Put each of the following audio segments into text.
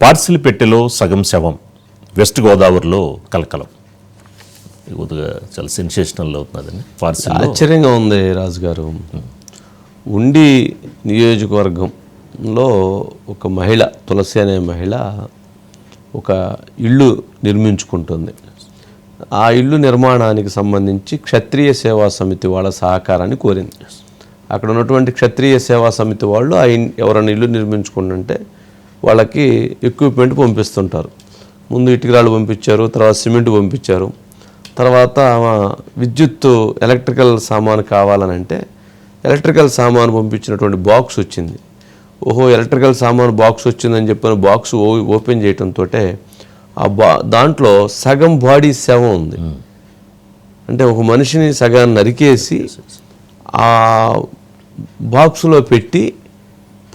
Parcel పెట్టెలో సగం శవం వెస్ట్ గోదావరిలో కలకలం. కొద్దిగా చాలా సెన్సేషనల్ అవుతున్నదండి. పార్సిల్ ఆశ్చర్యంగా ఉంది రాజుగారు. ఉండి నియోజకవర్గంలో ఒక మహిళ తులసి అనే మహిళ ఒక ఇల్లు నిర్మించుకుంటుంది. ఆ ఇల్లు నిర్మాణానికి సంబంధించి క్షత్రియ సేవా సమితి వాళ్ళ సహకారాన్ని కోరింది. అక్కడ ఉన్నటువంటి క్షత్రియ సేవా సమితి వాళ్ళు ఆ ఎవరైనా ఇల్లు నిర్మించుకుంటుంటే వాళ్ళకి ఎక్విప్మెంట్ పంపిస్తుంటారు. ముందు ఇటుకరాళ్ళు పంపించారు తర్వాత సిమెంట్ పంపించారు. తర్వాత విద్యుత్ ఎలక్ట్రికల్ సామాను కావాలని అంటే ఎలక్ట్రికల్ సామాను పంపించినటువంటి బాక్స్ వచ్చింది. ఓహో ఎలక్ట్రికల్ సామాను బాక్స్ వచ్చిందని చెప్పిన బాక్స్ ఓ- ఓపెన్ చేయడంతో ఆ బా దాంట్లో సగం బాడీ శవం ఉంది. అంటే ఒక మనిషిని సగాన్ని నరికేసి ఆ బాక్సులో పెట్టి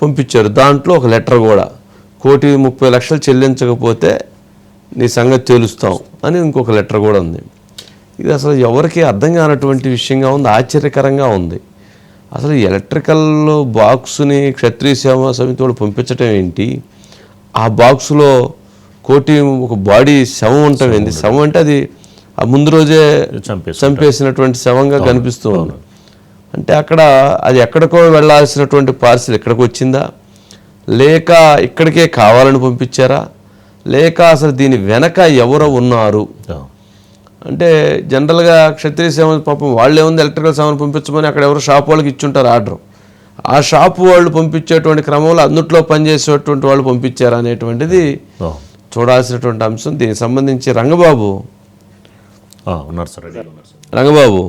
పంపించారు. దాంట్లో ఒక లెటర్ కూడా. కోటి ముప్పై లక్షలు చెల్లించకపోతే నీ సంగతి తెలుస్తాం అని ఇంకొక లెటర్ కూడా ఉంది. ఇది అసలు ఎవరికి అర్థం కానటువంటి విషయంగా ఉంది ఆశ్చర్యకరంగా ఉంది. అసలు ఎలక్ట్రికల్ బాక్స్ని క్షత్రియ సేవా సమితి వాళ్ళు పంపించటం ఏంటి? ఆ బాక్సులో కోటి ఒక బాడీ శవం ఉండటం ఏంటి శవం అంటే అది ఆ ముందు రోజే చంపేసి చంపేసినటువంటి శవంగా కనిపిస్తూ అంటే అక్కడ అది ఎక్కడికో వెళ్ళాల్సినటువంటి పార్సిల్ ఎక్కడికి వచ్చిందా? లేక ఇక్కడికే కావాలని పంపించారా? లేక అసలు దీని వెనక ఎవరు ఉన్నారు? అంటే జనరల్గా క్షత్రియ సేవ పాపం వాళ్ళే ఉంది ఎలక్ట్రికల్ సేవను పంపించమని అక్కడ ఎవరు షాప్ వాళ్ళకి ఇచ్చుంటారు ఆర్డర్ ఆ షాపు వాళ్ళు పంపించేటువంటి క్రమంలో అందుట్లో పనిచేసేటువంటి వాళ్ళు పంపించారా అనేటువంటిది చూడాల్సినటువంటి అంశం. దీనికి సంబంధించి రంగబాబు ఉన్నారు సార్. రంగబాబు